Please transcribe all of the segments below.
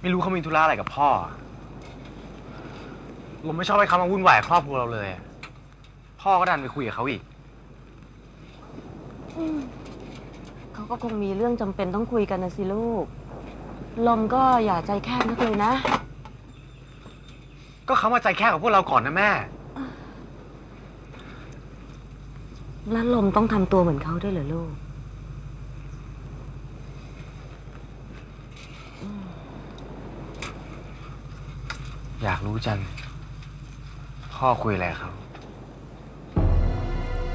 ไม่รู้เขามีธุระอะไรกับพ่อลมไม่ชอบให้เขามาวุ่นวายกับครอบครัวเราเลย พ่อก็ดันไปคุยกับเขาอีกเขาก็คงมีเรื่องจำเป็นต้องคุยกันนะสิลูก ลมก็อย่าใจแคบนักเลยนะ ก็เขามาใจแค่กับพวกเราก่อนนะแม่ แล้วลมต้องทำตัวเหมือนเขาด้วยเหรอลูก อยากรู้จัง พ่อคุยอะไรกับเขา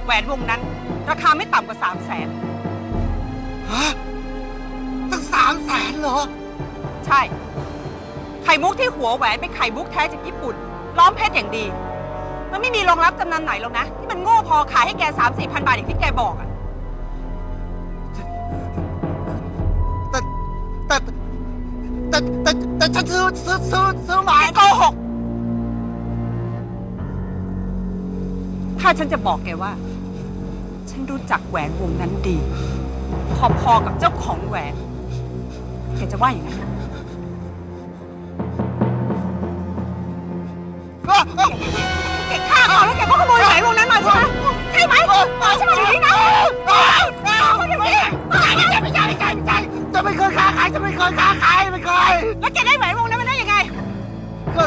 แหวนวงนั้น ราคาไม่ต่ำกว่าสามแสนฮะตั้งสามแสนเหรอ ใช่ ไข่มุกที่หัวแหวนเป็นไข่มุกแท้จากญี่ปุ่น ล้อมเพชรอย่างดี มันไม่มีโรงรับจำนำไหนหรอกนะ ที่มันโง่พอขายให้แกสามสี่พันบาทอย่างที่แกบอกอะแต่แต่แต่แต่ แต่ฉันซื้อซื้อซื้อซื้อมาแกโกหก ถ้าฉันจะบอกแกว่า ฉันรู้จักแหวนวงนั้นดี พอๆกับเจ้าของแหวน แกจะว่าอย่างนั้นเหรแกฆ่าเขาแล้วแกก็ขโมยแหวนวงนั้นมาใช่ไหมใช่ไหมใช่ไหมอย่างนี้นะ อะอะไม่ใช่ไม่ใช่ไม่ใช่ไม่ใช่ไม่ใช่จะไม่เคยค้าขายจะไม่เคยค้าขายไม่เคยแล้วแกได้แหวนวงนั้นมาได้ยังไง ก็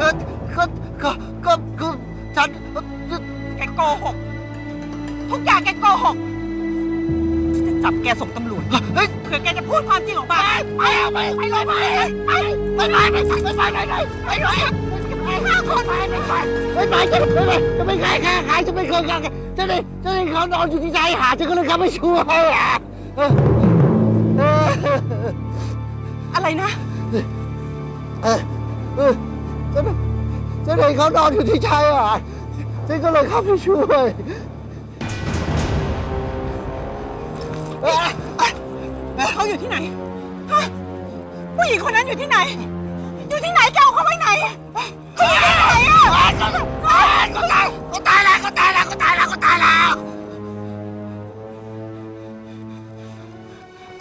ก็ก็ก็ก็คือฉันแกโกหก ทุกอย่างแกโกหกฉันจะจับแกส่งตำรวจเฮ้ยเผื่อแกจะพูดความจริงออกมาไปเอาไปไปเลยไปไปไปไปไปไปไปไปไปไปเลยไปห้าคนไปไปไปไปไปจะไม่จะไม่ขายค้าขายจะไม่เคยค้าขายจะได้จะได้เขานอนอยู่ที่ใจหาฉันก็เลยเข้าไปช่วยอะ อะไรนะ เออเออฉันฉันเห็นเขานอนอยู่ที่ชายหาดฉันก็เลยเข้าไปช่วยเอ้ยเอ้ยเขาอยู่ที่ไหนฮะผู้หญิงคนนั้นอยู่ที่ไหน อยู่ที่ไหนแกเอาเขาไว้ไหนเขาอยู่ที่ไหนอะก็ตายก็ตายแล้วก็ตายแล้วก็ตายแล้วก็ตายแล้ว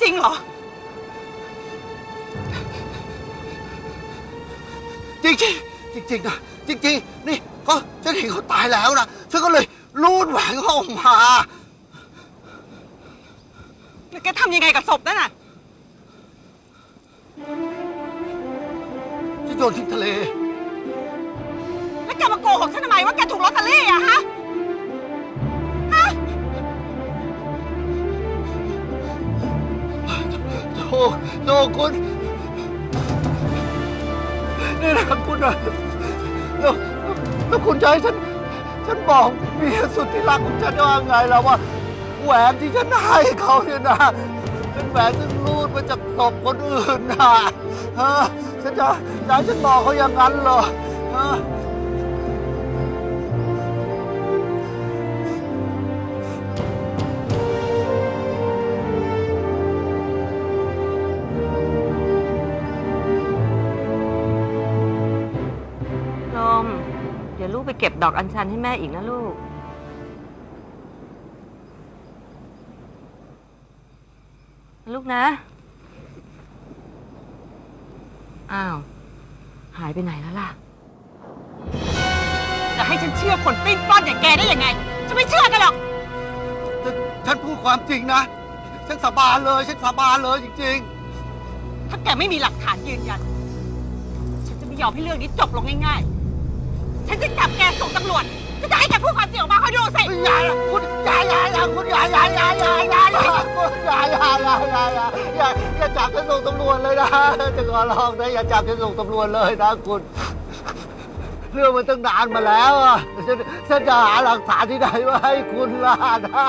จริงเหรอ จริงจริงจริงจริงๆนะจริงจริงๆนี่ก็ฉันเห็นเขาตายแล้วนะฉันก็เลยรูดแหวนเขาออกมา แล้วแกทำยังไงกับศพนั่นน่ะ ฉันโยนทิ้งทะเล แล้วแกมาโกหกฉันทำไมว่าแกถูกลอตเตอรี่อะฮะ ฮะ โธ่โธ่คุณ นี่นะคุณนะแล้วแล้วคุณจะให้ฉัน ฉันบอกเมียสุดที่รักของฉันว่าไงแล้วว่าแหวนที่ฉันให้เขาเนี่ยนะเป็นแหวนซึ่งรูดมาจากศพคนอื่นนะฮะฉันจะจะให้ฉันบอกเขาอย่างนั้นเหรอฮะ เดี๋ยวลูกไปเก็บดอกอัญชันให้แม่อีกนะลูก ลูกนะ อ้าว หายไปไหนแล้วล่ะ จะให้ฉันเชื่อคนปิ้นป้อนอย่างแกได้ยังไงจะไม่เชื่อกันหรอกฉันพูดความจริงนะ ฉันสาบานเลย ฉันสาบานเลยจริงถ้าแกไม่มีหลักฐานยืนยัน ฉันจะไม่ยอมให้เรื่องนี้จบลงง่ายๆ ฉันจะจับแกส่งตำรวจก็จะให้แกพูดความจริงออกมาคอยดูสิอย่ายคุณอย่าอย่าอย่าคุณอย่าอย่าอย่าอย่าอย่าอย่าคุณอย่าอย่าอย่าอย่าอย่าอย่าอย่าจับฉันส่งตำรวจเลยนะจะขอร้องนะอย่าจับฉันส่งตำรวจเลยนะคุณเรื่องมันตั้งนานมาแล้วอะฉันฉันจะหาหลักฐานที่ไหนมาให้คุณล่ะนะ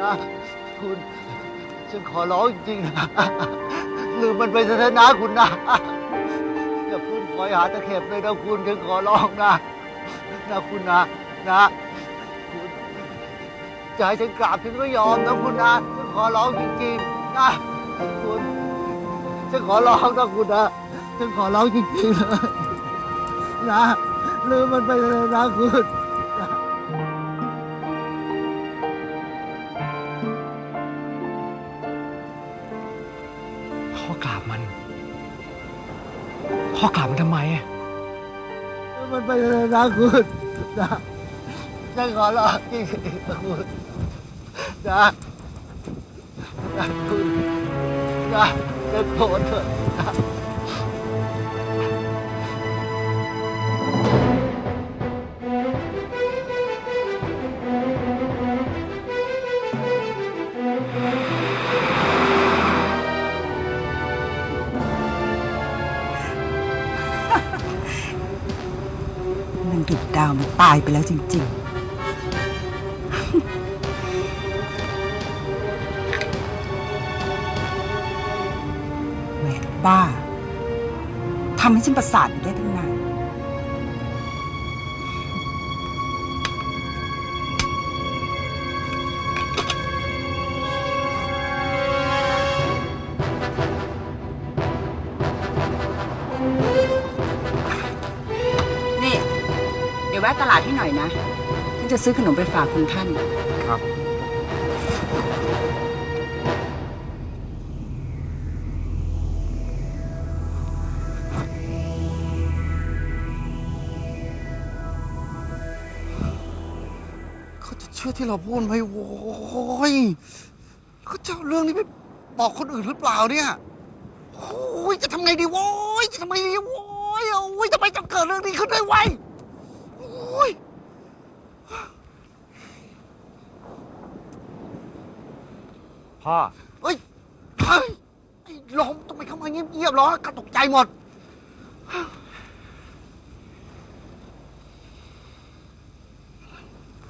นะคุณฉันขอร้องจริงๆนะลืมมันไปซะเถอะนะคุณนะ อย่าเพิ่งคอยหาตะเข็บเลยนะคุณฉันขอร้องนะนะคุณนะนะคุณจะให้ฉันกราบฉันก็ยอมนะคุณนะฉันขอร้องจริงๆนะคุณฉันขอร้องนะคุณนะฉันขอร้องจริงๆเลยนะลืมมันไปเลยนะคุณ พ่อกลับมาทำไมมันไปเลยนะคุณนะฉันขอร้องจริงๆนะคุณนะนะคุณนะจะโทษเถอะ ดาวมันตายไปแล้วจริง ๆแหวนบ้าทำให้ฉันประสาทอยู่ได้ตั้งนานนี่ ยวแวะตลาดให้หน่อยนะฉันจะซื้อขนมไปฝากคุณท่าน ครับ เขาจะเชื่อที่เราพูดไหมโว้ยเขาจะเอาเรื่องนี้ไปบอกคนอื่นหรือเปล่าเนี่ยโอ้ยจะทำไงดีโว้ยจะทำไงดีโว้ยโอ้ยทำไมจะเกิดเรื่องนี้ขึ้นได้ไวโอ้ ยพ่อ เฮ้ยเฮ้ยไอ้ลมทำไมเข้ามาเงียบๆหรอกระตกใจหมด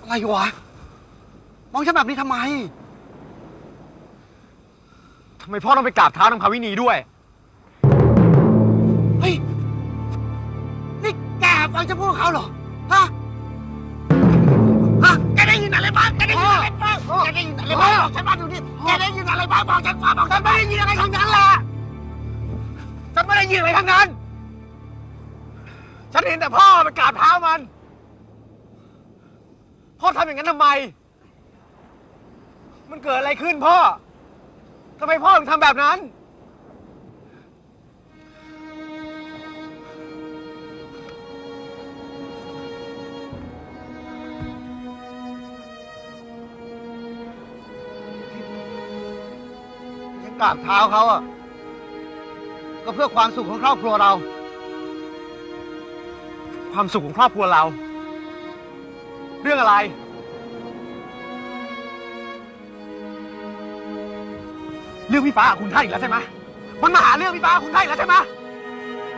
อะไรวะ มองฉันแบบนี้ทำไม ทำไมพ่อต้องไปกราบเท้านางพาวินีด้วย เฮ้ย นี่แกฟังฉันพูดกับเขาเหรอ อะไรบ้างแกได้ยินอะไรบ้างแกได้ยินอะไรบ้างบอกฉันมาดูดิแกได้ยินอะไรบ้างบอกฉันมาบอกฉันไม่ได้ยินอะไรทั้งนั้นแหละฉันไม่ได้ยินอะไรทั้งนั้น ฉันเห็นแต่พ่อไปกราบเท้ามัน พ่อทำอย่างนั้นทำไม มันเกิดอะไรขึ้นพ่อทำไมพ่อถึงทำแบบนั้น กราบเท้าเขาอะก็เพื่อความสุขของครอบครัวเรา ความสุขของครอบครัวเรา เรื่องอะไร เรื่องพี่ฟ้ากับคุณท่านอีกแล้วใช่ไหมมันมาหาเรื่องพี่ฟ้ากับคุณท่านอีกแล้วใช่ไหม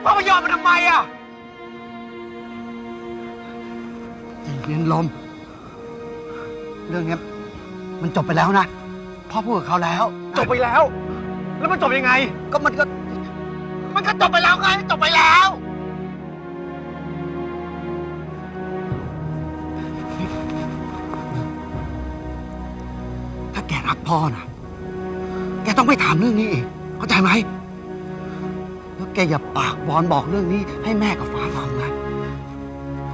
พ่อมายอมมันทำไมอะใจเย็นลม เรื่องเนี้ยมันจบไปแล้วนะพ่อพูดกับเขาแล้ว จบไปแล้ว แล้วมันจบยังไง ก็มันก็ มันก็จบไปแล้วไงจบไปแล้ว ถ้าแกรักพ่อนะแกต้องไม่ถามเรื่องนี้อีกเข้าใจไหมแล้วแกอย่าปากบอลบอกเรื่องนี้ ให้แม่กับฟ้าฟังนะ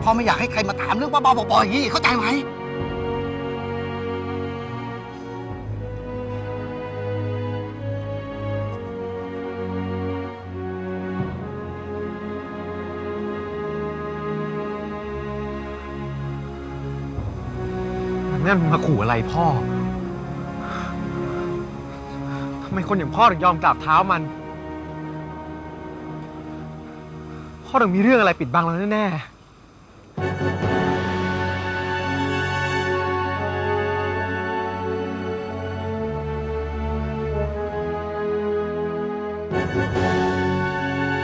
พ่อไม่อยากให้ใครมาถามเรื่องบ้าๆบอๆอย่างนี้อีกเข้าใจไหม นั่นมันมาขู่อะไรพ่อ ทำไมคนอย่างพ่อถึงยอมกราบเท้ามัน พ่อถึงมีเรื่องอะไรปิดบังเราแน่ๆ